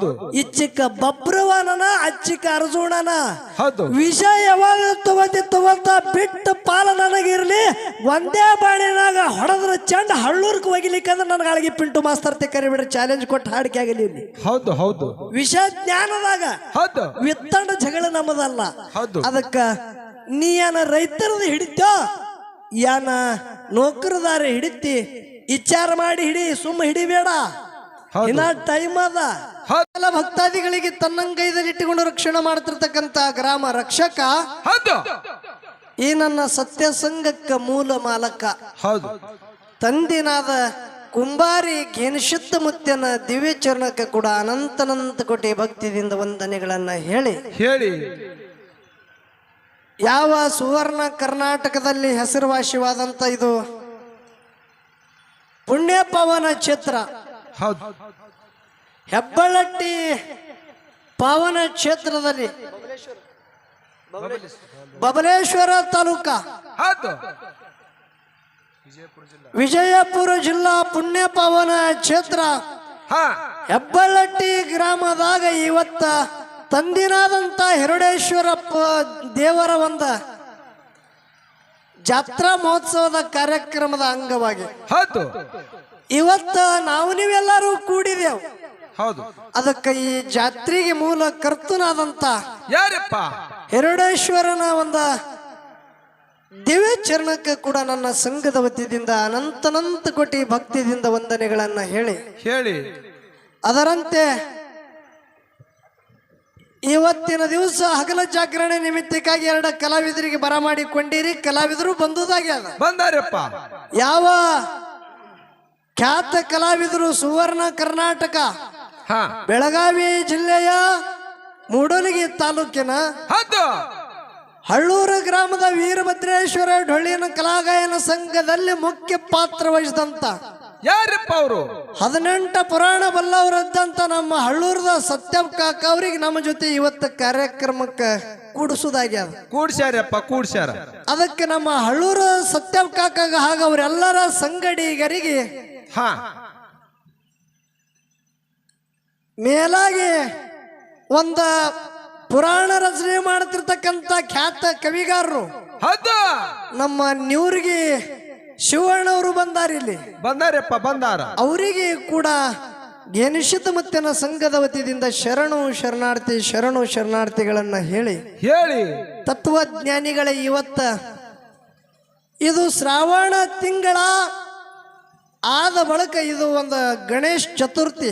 ಹೌದು. ಇಚ್ಚಿಕ ಬಬ್ರವನನ ಅಚ್ಚಿಕ ಅರ್ಜುನನ ಹೌದು. ವಿಷ ಯಾವಾಗ ತಗೋತಿ ತಗೋತ ಬಿಟ್ಟು ಪಾಲ ನನಗಿರ್ಲಿ ಒಂದೇ ಬಾಣಿನಾಗ ಹೊಡೆದ್ರ ಚಂಡ ಹಳ್ಳೂರ್ಕ್ ಒಗಿಲಿಕ್ಕಂದ್ರೆ ನನಗೆ ಅಳಗಿ ಪಿಂಟು ಮಾಸ್ತರ್ ಕರಿಬಿಡ್ರಿ ಚಾಲೆಂಜ್ ಕೊಟ್ಟು ಹಾಡಿಕೆ ಆಗಲಿ ಇಲ್ಲಿ. ಹೌದು ಹೌದು. ವಿಷ ಜ್ಞಾನದಾಗ ಹೌದು. ವಿತ್ತಂಡ ಜಗಳ ನಮ್ಮದಲ್ಲ. ಹೌದು. ಅದಕ್ಕ ನೀ ಏನ ರೈತರದ ಹಿಡಿತೋ ಏನ ನೌಕರದಾರ ಹಿಡಿತಿ ವಿಚಾರ ಮಾಡಿ ಹಿಡಿ ಸುಮ್ಮ ಹಿಡಿಬೇಡ. ಇನ್ನ ಟೈಮ್ ಅದ. ಎಲ್ಲ ಭಕ್ತಾದಿಗಳಿಗೆ ತನ್ನಂಗೈದಲ್ಲಿ ಇಟ್ಟುಕೊಂಡು ರಕ್ಷಣೆ ಮಾಡ್ತಿರ್ತಕ್ಕಂತ ಗ್ರಾಮ ರಕ್ಷಕ ಹೌದು. ಈ ನನ್ನ ಸತ್ಯ ಸಂಘಕ್ಕ ಮೂಲ ಮಾಲಕ. ಹೌದು. ತಂದಿನಾದ ಕುಂಬಾರಿ ಘೇನಶುದ್ಧ ಮುತ್ಯನ ದಿವ್ಯ ಚರಣಕ್ಕೆ ಕೂಡ ಅನಂತನಂತ ಕೋಟಿ ಭಕ್ತಿದಿಂದ ವಂದನೆಗಳನ್ನ ಹೇಳಿ. ಹೇಳಿ. ಯಾವ ಸುವರ್ಣ ಕರ್ನಾಟಕದಲ್ಲಿ ಹೆಸರುವಾಸಿವಾದಂತ ಇದು ಪುಣ್ಯ ಪವನ ಕ್ಷೇತ್ರ. ಹೌದು. ಹೆಬ್ಬಳಟ್ಟಿ ಪಾವನ ಕ್ಷೇತ್ರದಲ್ಲಿ ಬಬಲೇಶ್ವರ ತಾಲೂಕ. ಹೌದು. ವಿಜಯಪುರ ಜಿಲ್ಲಾ ಪುಣ್ಯ ಪಾವನ ಕ್ಷೇತ್ರ. ಹೆಬ್ಬಳಟ್ಟಿ ಗ್ರಾಮದಾಗ ಇವತ್ತ ತಂದಿನಾದಂತ ಹೆರುಡೇಶ್ವರಪ್ಪ ದೇವರ ಒಂದ ಜಾತ್ರಾ ಮಹೋತ್ಸವದ ಕಾರ್ಯಕ್ರಮದ ಅಂಗವಾಗಿ. ಹೌದು. ಇವತ್ತ ನಾವು ನೀವೆಲ್ಲರೂ ಕೂಡಿದೆವು. ಹೌದು. ಅದಕ್ಕೆ ಈ ಜಾತ್ರೆಗೆ ಮೂಲ ಕರ್ತನಾದಂತ ಯಾರಪ್ಪ? ಹೆರಡೇಶ್ವರನ ಒಂದ ದಿವ್ಯ ಚರಣಕ್ಕೆ ಕೂಡ ನನ್ನ ಸಂಘದ ವತಿಯಿಂದ ಅನಂತನಂತ ಕೋಟಿ ಭಕ್ತಿದಿಂದ ವಂದನೆಗಳನ್ನ ಹೇಳಿ. ಹೇಳಿ. ಅದರಂತೆ ಇವತ್ತಿನ ದಿವಸ ಹಗಲ ಜಾಗರಣೆ ನಿಮಿತ್ತಕ್ಕಾಗಿ ಎರಡು ಕಲಾವಿದರಿಗೆ ಬರಮಾಡಿಕೊಂಡಿರಿ. ಕಲಾವಿದರು ಬಂದುದಾಗೆ ಬಂದಾರಪ್ಪ. ಯಾವ ಖ್ಯಾತ ಕಲಾವಿದರು ಸುವರ್ಣ ಕರ್ನಾಟಕ. ಹಾ. ಬೆಳಗಾವಿ ಜಿಲ್ಲೆಯ ಮೂಡಲಗಿ ತಾಲೂಕಿನ ಹೌದು. ಹಳ್ಳೂರು ಗ್ರಾಮದ ವೀರಭದ್ರೇಶ್ವರ ಡೊಳ್ಳಿನ ಕಲಾಗಾಯನ ಸಂಘದಲ್ಲಿ ಮುಖ್ಯ ಪಾತ್ರ ವಹಿಸಿದಂತ ಯಾರಪ್ಪ ಅವರು? ಹದಿನೆಂಟ ಪುರಾಣ ಬಲ್ಲವರದ್ದಂತ ನಮ್ಮ ಹಳ್ಳೂರದ ಸತ್ಯಂ ಕಾಕ ಅವ್ರಿಗೆ ನಮ್ಮ ಜೊತೆ ಇವತ್ತು ಕಾರ್ಯಕ್ರಮಕ್ಕೆ ಕೂಡಿಸುದಾಗ್ಯದ ಕೂಡ್ಸ್ಯಾರಪ್ಪ ಕೂಡ್ಸ್ಯಾರ. ಅದಕ್ಕೆ ನಮ್ಮ ಹಳ್ಳೂರ ಸತ್ಯಂ ಕಾಕಾಗ ಹಾಗ ಅವರೆಲ್ಲರ ಸಂಗಡಿಗರಿಗೆ ಹಾ. ಮೇಲಾಗಿ ಒಂದ ಪುರಾಣ ರಚನೆ ಮಾಡ್ತಿರ್ತಕ್ಕಂಥ ಖ್ಯಾತ ಕವಿಗಾರರು ಹೌದು. ನಮ್ಮ ನ್ಯೂರಿಗೆ ಶಿವಣ್ಣವರು ಬಂದಾರ ಇಲ್ಲಿ. ಬಂದಾರಪ್ಪ ಬಂದಾರ. ಅವರಿಗೆ ಕೂಡ ಘೇನಿಷಿತ ಮತ್ತಿನ ಸಂಘದ ವತಿಯಿಂದ ಶರಣು ಶರಣಾರ್ಥಿ ಶರಣು ಶರಣಾರ್ಥಿಗಳನ್ನ ಹೇಳಿ. ಹೇಳಿ. ತತ್ವಜ್ಞಾನಿಗಳ ಇವತ್ತ. ಇದು ಶ್ರಾವಣ ತಿಂಗಳ ಆದ ಬಳಿಕ ಇದು ಒಂದು ಗಣೇಶ್ ಚತುರ್ಥಿ.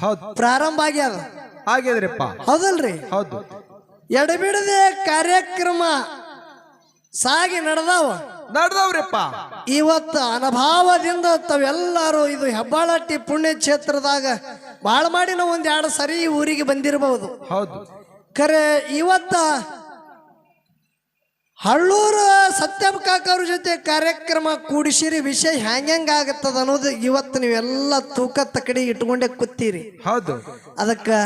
ಹೌದು. ಪ್ರಾರಂಭ ಆಗ್ಯದ ಆಗ್ಯದ್ರಿಪ್ಪ ಹೌದಲ್ರಿ? ಹೌದು. ಎಡಬಿಡದೆ ಕಾರ್ಯಕ್ರಮ ಸಾಗಿ ನಡೆದಾವ. ನಡೆದವ್ರಿಪ್ಪ. ಇವತ್ತು ಅನುಭಾವದಿಂದ ತಾವೆಲ್ಲರೂ ಇದು ಹೆಬ್ಬಾಳಟ್ಟಿ ಪುಣ್ಯ ಕ್ಷೇತ್ರದಾಗ ಬಾಳ ಮಾಡಿ ನಾವು ಒಂದ್ ಎರಡು ಸರಿ ಊರಿಗೆ ಬಂದಿರಬಹುದು. ಹೌದು. ಖರೆ ಇವತ್ತ ಹಳ್ಳೂರು ಸತ್ಯಪ್ಪ ಕಾಕವ್ರ ಜೊತೆ ಕಾರ್ಯಕ್ರಮ ಕೂಡಿಸಿರಿ ವಿಷಯ ಹೆಂಗ್ ಆಗತ್ತದ ಅನ್ನೋದು ಇವತ್ತು ನೀವೆಲ್ಲ ತೂಕ ತಕಡಿ ಇಟ್ಕೊಂಡೇ ಕೂತೀರಿ. ಹೌದು. ಅದಕ್ಕೆ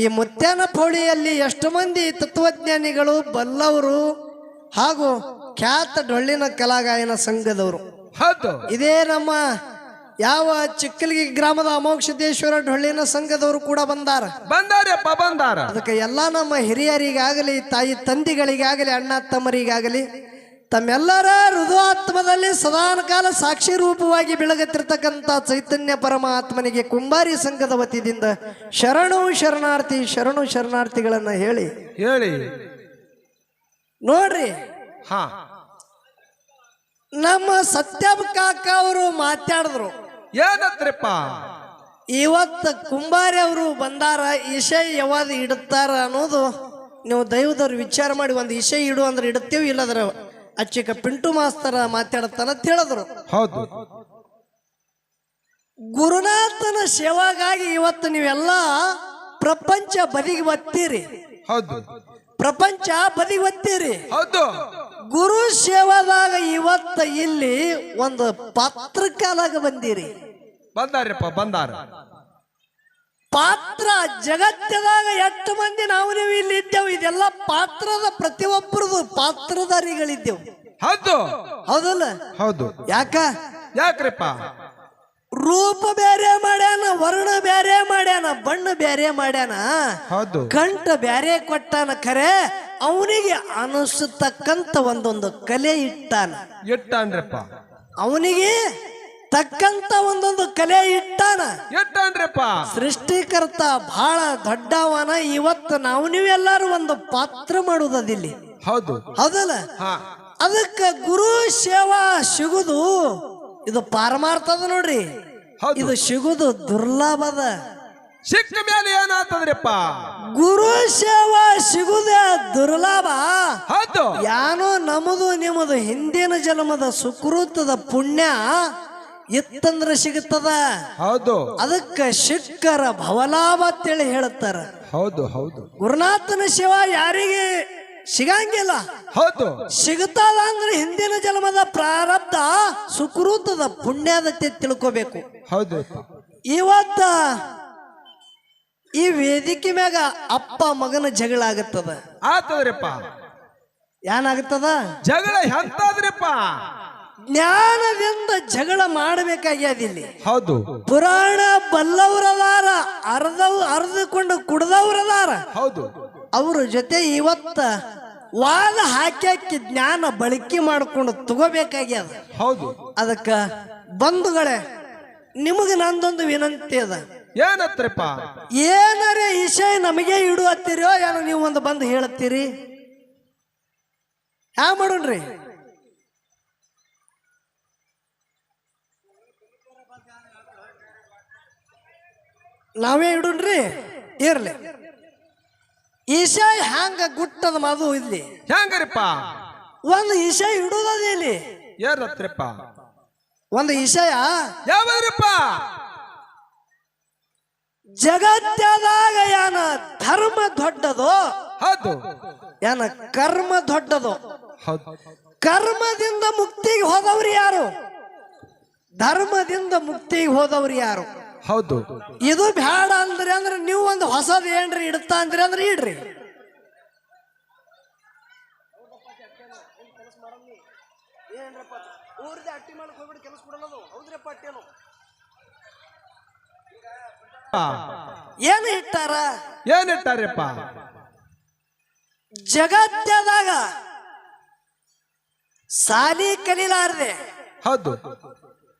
ಈ ಮುತ್ಯಾನ ಪೌಳಿಯಲ್ಲಿ ಎಷ್ಟು ಮಂದಿ ತತ್ವಜ್ಞಾನಿಗಳು ಬಲ್ಲವರು ಹಾಗೂ ಖ್ಯಾತ ಡೊಳ್ಳಿನ ಕಲಾಗಾಯನ ಸಂಘದವರು. ಹೌದು. ಇದೇ ನಮ್ಮ ಯಾವ ಚಿಕ್ಕಲಿಗೆ ಗ್ರಾಮದ ಅಮೋಕ್ಷದೇಶ್ವರ ಡೊಳ್ಳಿನ ಸಂಘದವರು ಕೂಡ ಬಂದಾರ. ಬಂದಾರಪ್ಪ ಬಂದಾರ. ಅದಕ್ಕೆ ಎಲ್ಲ ನಮ್ಮ ಹಿರಿಯರಿಗಾಗಲಿ ತಾಯಿ ತಂದಿಗಳಿಗಾಗಲಿ ಅಣ್ಣ ತಮ್ಮರಿಗಾಗಲಿ ತಮ್ಮೆಲ್ಲರ ಹೃದಯಾತ್ಮದಲ್ಲಿ ಸದಾನ ಕಾಲ ಸಾಕ್ಷಿ ರೂಪವಾಗಿ ಬೆಳಗುತ್ತಿರ್ತಕ್ಕಂಥ ಚೈತನ್ಯ ಪರಮಾತ್ಮನಿಗೆ ಕುಂಬಾರಿ ಸಂಘದ ವತಿಯಿಂದ ಶರಣು ಶರಣಾರ್ಥಿ ಶರಣು ಶರಣಾರ್ಥಿಗಳನ್ನ ಹೇಳಿ. ಹೇಳಿ. ನೋಡ್ರಿ. ಹಾ. ನಮ್ಮ ಸತ್ಯಂ ಕಾಕ ಅವರು ಮಾತಾಡಿದ್ರು. ಏನತ್ರಪ್ಪ ಇವತ್ತು ಕುಂಬಾರಿ ಅವರು ಬಂದಾರ ಇಶೆ ಯಾವಾಗ ಇಡುತ್ತಾರ ಅನ್ನೋದು ನೀವು ದೈವದವ್ರು ವಿಚಾರ ಮಾಡಿ ಒಂದು ಇಶೆ ಇಡು ಅಂದ್ರೆ ಇಡುತ್ತೇವೆ ಇಲ್ಲದ್ರ ಅಚ್ಚಿಕ ಪಿಂಟು ಮಾಸ್ತರ ಮಾತಾಡತ್ತಾನ ಅಂತ ಹೇಳಿದ್ರು. ಹೌದು. ಗುರುನಾಥನ ಸೇವಾಗಾಗಿ ಇವತ್ತು ನೀವೆಲ್ಲ ಪ್ರಪಂಚ ಬದಿಗೆ ಒತ್ತೀರಿ. ಹೌದು. ಪ್ರಪಂಚ ಬದಿಗೆ ಒತ್ತೀರಿ. ಹೌದು. ಗುರು ಸೇವಾದಾಗ ಇವತ್ತು ಇಲ್ಲಿ ಒಂದು ಪತ್ರಕಾಲಾಗ ಬಂದಿರಿ. ಬಂದಾರಪ್ಪ ಬಂದಾರ. ಪಾತ್ರ ಜಗತ್ತದಾಗ ಎಷ್ಟು ಮಂದಿ ನಾವು ನೀವು ಇಲ್ಲಿ ಇದ್ದೇವೆ ಇದೆಲ್ಲ ಪಾತ್ರದ ಪ್ರತಿಯೊಬ್ಬರದು ಪಾತ್ರಧಾರಿಗಳಿದ್ದೆವು. ಹೌದು. ಹೌದಲ್ಲ? ಹೌದು. ಯಾಕ? ಯಾಕ್ರಪ್ಪ? ರೂಪ ಬೇರೆ ಮಾಡ್ಯಾನ ವರ್ಣ ಬೇರೆ ಮಾಡ್ಯಾನ ಬಣ್ಣ ಬೇರೆ ಮಾಡ್ಯಾನ ಹೌದು. ಕಂಠ ಬೇರೆ ಕೊಟ್ಟಾನ ಖರೆ ಅವನಿಗೆ ಅನಿಸತಕ್ಕಂತ ಒಂದೊಂದು ಕಲೆ ಇಟ್ಟಾನ. ಇಟ್ಟಾನ್ರಪ್ಪ. ಅವನಿಗೆ ತಕ್ಕಂತ ಒಂದೊಂದು ಕಲೆ ಇಟ್ಟಾನ. ಎಟ್ಟನ್ರಿಪ್ಪ? ಸೃಷ್ಟಿಕರ್ತ ಬಹಳ ದೊಡ್ಡವನ. ಇವತ್ತು ನಾವು ನೀವೆಲ್ಲರೂ ಒಂದು ಪಾತ್ರ ಮಾಡುವುದಿಲ್ಲಿ. ಹೌದು. ಹೌದಲ್ಲ? ಅದಕ್ಕೆ ಗುರು ಸೇವಾ ಸಿಗುದು ಇದು ಪಾರಮಾರ್ಥದ ನೋಡ್ರಿ. ಇದು ಸಿಗುದು ದುರ್ಲಭದ. ಸಿಕ್ಕ ಮೇಲೆ ಏನಾಗ್ತದ್ರಿಪ್ಪ? ಗುರು ಸೇವಾ ಸಿಗುದೇ ದುರ್ಲಭ. ಹೌದು. ಯಾನೋ ನಮ್ಮದು ನಿಮ್ಮದು ಹಿಂದಿನ ಜನ್ಮದ ಸುಕೃತದ ಪುಣ್ಯ. ಇತ್ತಂದ್ರ ಸಿಗುತ್ತದ? ಹೌದು. ಅದಕ್ಕೆ ಶಿಖರ ಭವಲಾಭ ಅಂತೇಳಿ ಹೇಳುತ್ತಾರ. ಹೌದು ಹೌದು. ಗುರುನಾಥನ ಶಿವ ಯಾರಿಗೆ? ಸಿಗಂಗಿಲ್ಲ. ಹೌದು. ಸಿಗುತ್ತದ ಅಂದ್ರೆ ಹಿಂದಿನ ಜನ್ಮದ ಪ್ರಾರಬ್ಧ ಸುಕೃತದ ಪುಣ್ಯದತೆ ತಿಳ್ಕೋಬೇಕು. ಹೌದು. ಇವತ್ತ ಈ ವೇದಿಕೆ ಮ್ಯಾಗ ಅಪ್ಪ ಮಗನ ಜಗಳ ಆಗತ್ತದ. ಆತದ್ರಿಪ್ಪ. ಏನಾಗುತ್ತದ? ಜಗಳ ಎಂತಾದ್ರಿಪ್ಪ? ಜ್ಞಾನದಿಂದ ಜಗಳ ಮಾಡಬೇಕಾಗ್ಯದಿಲ್ಲಿ. ಹೌದು. ಪುರಾಣ ಬಲ್ಲವರದಾರ ಅರ್ಧವ್ ಅರ್ಧಕೊಂಡು ಕುಡ್ದವ್ರದಾರ. ಹೌದು. ಅವ್ರ ಜೊತೆ ಇವತ್ತ ವಾದ ಹಾಕಿ ಜ್ಞಾನ ಬಳಕೆ ಮಾಡ್ಕೊಂಡು ತಗೋಬೇಕಾಗ್ಯದ. ಹೌದು. ಅದಕ್ಕ ಬಂಧುಗಳೇ ನಿಮಗೆ ನಂದೊಂದು ವಿನಂತಿ ಅದ. ಏನತ್ರಪ್ಪ? ಏನರೇ ವಿಷಯ ನಮಗೆ ಇಡುವತ್ತೀರೋ ಏನೋ ನೀವು ಒಂದು ಬಂದು ಹೇಳತ್ತೀರಿ ಯಾ ಮಾಡೋಣ್ರಿ? ನಾವೇ ಇಡೋಣ್ರಿ ಇರ್ಲಿ. ಈಶಾ ಹ್ಯಾಂಗ ಗುಟ್ಟದ ಮಾದು ಇಲ್ಲಿ? ಹೆಂಗರಿಪ್ಪ ಒಂದು ಈಶಾ ಇಡುವುದೇ ಇಲ್ಲಿ? ಏರ್ಲತ್ರಿಪ್ಪ ಒಂದು ಈಶಾಯ? ಯಾವ್ರಿಪ್ಪ ಜಗತ್ತದಾಗ ಏನ ಧರ್ಮ ದೊಡ್ಡದು? ಹೌದು. ಏನ ಕರ್ಮ ದೊಡ್ಡದು? ಹೌದು. ಕರ್ಮದಿಂದ ಮುಕ್ತಿಗೆ ಹೋದವ್ರಿ ಯಾರು? ಧರ್ಮದಿಂದ ಮುಕ್ತಿಗೆ ಹೋದವ್ರು ಯಾರು? ಹೌದು. ಇದು ಬ್ಯಾಡ ಅಂದ್ರೆ ಅಂದ್ರೆ ನೀವು ಒಂದು ಹೊಸದ್ ಏನ್ರಿ ಇಡ್ತಾ ಅಂದ್ರಿ ಅಂದ್ರೆ ಇಡ್ರಿ. ಏನು ಇಟ್ಟಾರ? ಏನಿಟ್ಟಾರಪ್ಪ ಜಗತ್ತದಾಗ ಸಾಲಿ ಕಲೀಲಾರದೆ ಹೌದು.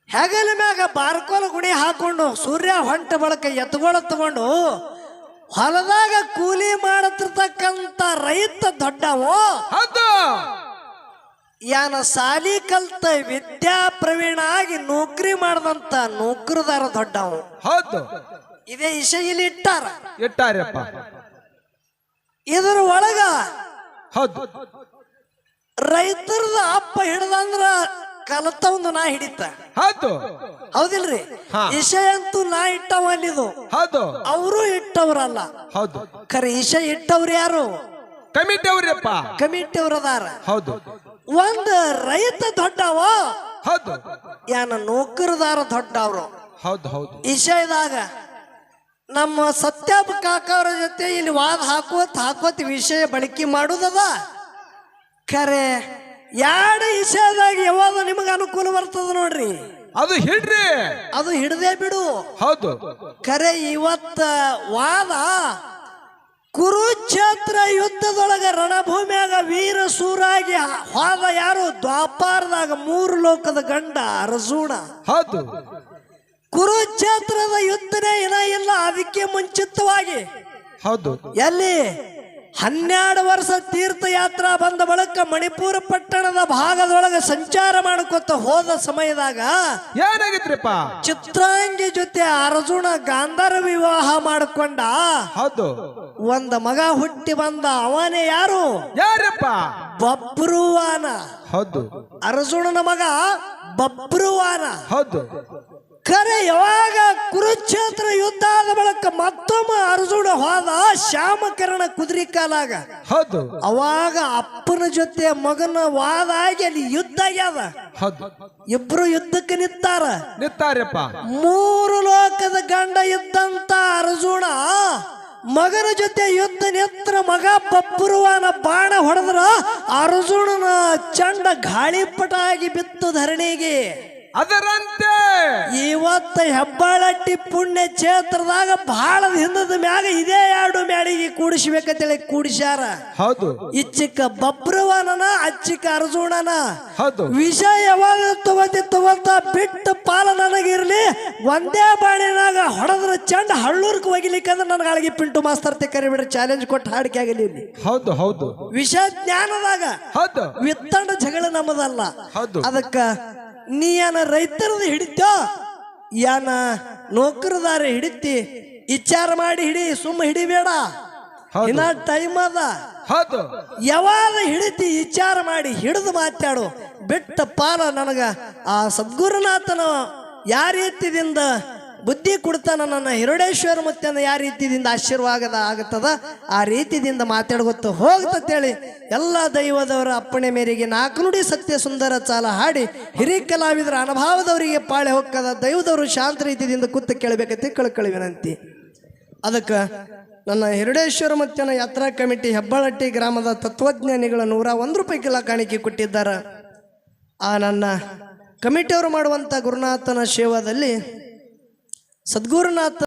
ಹೆಗಲ ಮ್ಯಾಗ ಬಾರ್ಕೋಲ್ ಗುಡಿ ಹಾಕೊಂಡು ಸೂರ್ಯ ಹೊಂಟ ಬಳಕ ಎತ್ಗೋಳ ತಗೊಂಡು ಹೊಲದಾಗ ಕೂಲಿ ಮಾಡತಿರ್ತಕ್ಕಂತ ರೈತ ದೊಡ್ಡವೋ. ಯಾನ ಸಾಲಿ ಕಲ್ತ ವಿದ್ಯಾ ಪ್ರವೀಣ ಆಗಿ ನೌಕರಿ ಮಾಡದಂತ ನೌಕರದಾರ ದೊಡ್ಡವ. ಹೌದು. ಇದೇ ವಿಷಯ ಇಲ್ಲಿ ಇಟ್ಟಾರ. ಇಟ್ಟಾರಪ್ಪ. ಇದರ ಒಳಗ ಹೌದು. ರೈತರದ ಅಪ್ಪ ಹಿಡ್ದಂದ್ರ ಕಲತವಂದು ನಾ ಹಿಡಿತ. ಹೌದು. ಹೌದಿಲ್ರಿ? ಇಷಯ ಅಂತೂ ನಾ ಇಟ್ಟವ ಅಲ್ಲಿದು. ಹೌದು. ಅವರು ಇಟ್ಟವ್ರಲ್ಲ. ಹೌದು. ಖರೆ ಈಶ ಇಟ್ಟವ್ರು ಯಾರು? ಕಮಿಟಿ ಅವ್ರಪ್ಪ. ಕಮಿಟಿ ಅವ್ರದಾರ ಹೌದು. ಒಂದ್ ರೈತ ದೊಡ್ಡವ. ಹೌದು. ಯಾನ ನೌಕರದಾರ ದೊಡ್ಡವ್ರು. ಹೌದು ಹೌದು. ವಿಷಯದಾಗ ನಮ್ಮ ಸತ್ಯಾಪ ಕಾಕವ್ರ ಜೊತೆ ಇಲ್ಲಿ ವಾದ ಹಾಕೋತ್ ಹಾಕೋತ್ ವಿಷಯ ಬಳಕೆ ಮಾಡುದದ. ಖರೆ ಎರಡು ವಿಷಯದಾಗ ಯಾವಾಗ ನಿಮಗೆ ಅನುಕೂಲ ಬರ್ತದ ನೋಡ್ರಿ? ಅದು ಹಿಡ್ರಿ. ಅದು ಹಿಡದೆ ಬಿಡು. ಹೌದು. ಕರೆ ಇವತ್ತ ವಾದ ಕುರುಕ್ಷೇತ್ರ ಯುದ್ಧದೊಳಗ ರಣಭೂಮಿಯಾಗ ವೀರ ಸೂರಾಗಿ ಹೋದ ಯಾರು? ದ್ವಾಪಾರದಾಗ ಮೂರು ಲೋಕದ ಗಂಡ ಅರಸೂಣ ಹೌದು. ಕುರುಕ್ಷೇತ್ರದ ಯುದ್ಧನೇ ಏನ ಇಲ್ಲ ಅದಕ್ಕೆ ಮುಂಚಿತವಾಗಿ. ಹೌದು. ಎಲ್ಲಿ? ಹನ್ನೆರಡು ವರ್ಷ ತೀರ್ಥಯಾತ್ರಾ ಬಂದ ಬಳಿಕ ಮಣಿಪುರ ಪಟ್ಟಣದ ಭಾಗದೊಳಗೆ ಸಂಚಾರ ಮಾಡ್ಕೊತ ಹೋದ ಸಮಯದಾಗ ಏನಾಗಿತ್ರಿಪ್ಪ? ಚಿತ್ರಾಂಗಿ ಜೊತೆ ಅರ್ಜುನ ಗಾಂಧರ್ ವಿವಾಹ ಮಾಡಿಕೊಂಡ. ಹೌದು. ಒಂದ ಮಗ ಹುಟ್ಟಿ ಬಂದ ಅವನೇ ಯಾರು? ಯಾರಪ್ಪ? ಬಬ್ರುವಾನ. ಹೌದು. ಅರ್ಜುನನ ಮಗ ಬಬ್ರುವಾನ. ಹೌದು. ಖರೆ ಯಾವಾಗ ಕುರುಕ್ಷೇತ್ರ ಯುದ್ಧ ಆದ ಬಳಿಕ ಮತ್ತೊಮ್ಮೆ ಅರ್ಜುನ ಹೋದ ಶ್ಯಾಮ ಕಿರಣ ಕುದುರೆ ಕಾಲಾಗ. ಹೌದು. ಅವಾಗ ಅಪ್ಪನ ಜೊತೆ ಮಗನ ವಾದ ಆಗಿ ಅಲ್ಲಿ ಯುದ್ಧ ಆಗ್ಯದ. ಹೌದು. ಇಬ್ರು ಯುದ್ಧಕ್ಕೆ ನಿಂತಾರ. ನಿಂತಾರಪ್ಪ. ಮೂರು ಲೋಕದ ಗಂಡ ಇದ್ದಂತ ಅರ್ಜುನ ಮಗನ ಜೊತೆ ಯುದ್ಧ ನಿತ್ರ ಮಗ ಪಪ್ಪುರುವನ ಬಾಣ ಹೊಡೆದ್ರ ಅರ್ಜುನನ ಚಂಡ ಗಾಳಿಪಟ ಆಗಿ ಬಿತ್ತು ಧರಣಿಗೆ. ಅದರಂತೆ ಇವತ್ತ ಹೆಬ್ಬಾಳಟ್ಟಿ ಪುಣ್ಯ ಕ್ಷೇತ್ರದಾಗ ಬಹಳ ಹಿಂದದ ಮ್ಯಾಗ ಇದೇ ಎರಡು ಮ್ಯಾಳಿಗೆ ಕೂಡಿಸ್ಬೇಕಂತೇಳಿ ಕೂಡಿಸ್ಯಾರ. ಹೌದು. ಇಚ್ಚಿಕ ಬಬ್ರವನನ ಅಚ್ಚಿಕ ಅರ್ಜುನನ ಹೌದು. ವಿಷ ಯಾವಾಗ ತಗೋತಿ ತಗೋತ ಬಿಟ್ಟು ಪಾಲ ನನಗಿರ್ಲಿ ಒಂದೇ ಬಾಳಿನಾಗ ಹೊಡೆದ್ರ ಚಂಡ ಹಳ್ಳೂರ್ಕ್ ಹೋಗಿಲಿಕ್ಕಂದ್ರೆ ನನಗೆ ಅಳಗಿ ಪಿಂಟು ಮಾಸ್ತರ್ ತಿಕ್ಕರಿ ಬಿಡ್ರಿ ಚಾಲೆಂಜ್ ಕೊಟ್ಟು ಹಾಡಿಕೆ ಆಗಲಿ ಹೌದು ಹೌದು. ವಿಷ ಜ್ಞಾನದಾಗ ಹೌದು. ವಿತ್ತಂಡ ಜಗಳ ನಮ್ಮದಲ್ಲ. ಹೌದು. ಅದಕ್ಕ ನೀ ಏನ ರೈತರದ ಹಿಡಿತೋ ಏನ ನೌಕರದಾರ ಹಿಡಿತಿ ವಿಚಾರ ಮಾಡಿ ಹಿಡಿ ಸುಮ್ಮ ಹಿಡಿಬೇಡ. ಇನ್ನ ಟೈಮ್ ಅದ. ಹೌದು. ಯಾವಾಗ ಹಿಡಿತಿ ವಿಚಾರ ಮಾಡಿ ಹಿಡಿದು ಮಾತಾಡು. ಬಿಟ್ಟ ಪಾಲ ನನಗ. ಆ ಸದ್ಗುರುನಾಥನ ಯಾವ ರೀತಿದಿಂದ ಬುದ್ಧಿ ಕೊಡ್ತಾನ ನನ್ನ ಹಿರುಡೇಶ್ವರ ಮತ್ತೆ ಯಾವ ರೀತಿಯಿಂದ ಆಶೀರ್ವಾದ ಆಗುತ್ತದ? ಆ ರೀತಿಯಿಂದ ಮಾತಾಡ್ಕೊತ ಹೋಗ್ತೇಳಿ ಎಲ್ಲ ದೈವದವರ ಅಪ್ಪಣೆ ಮೇರೆಗೆ ನಾಲ್ಕು ನುಡಿ ಸತ್ಯ ಸುಂದರ ಚಾಲ ಹಾಡಿ ಹಿರಿ ಕಲಾವಿದರ ಅನುಭವದವರಿಗೆ ಪಾಳೆ ಹೊಕ್ಕದ ದೈವದವರು ಶಾಂತ ರೀತಿಯಿಂದ ಕೂತು ಕೇಳಬೇಕಂತ ಕಳ್ಕಳಿ ವಿನಂತಿ ಅದಕ್ಕೆ ನನ್ನ ಹಿರುಡೇಶ್ವರ ಮತ್ತನ ಯಾತ್ರಾ ಕಮಿಟಿ ಹೆಬ್ಬಳಟ್ಟಿ ಗ್ರಾಮದ ತತ್ವಜ್ಞಾನಿಗಳ ನೂರ ಒಂದು ರೂಪಾಯಿ ಕಿಲ ಕಾಣಿಕೆ ಕೊಟ್ಟಿದ್ದಾರೆ. ಆ ನನ್ನ ಕಮಿಟಿಯವರು ಮಾಡುವಂಥ ಗುರುನಾಥನ ಸೇವಾದಲ್ಲಿ ಸದ್ಗುರುನಾಥ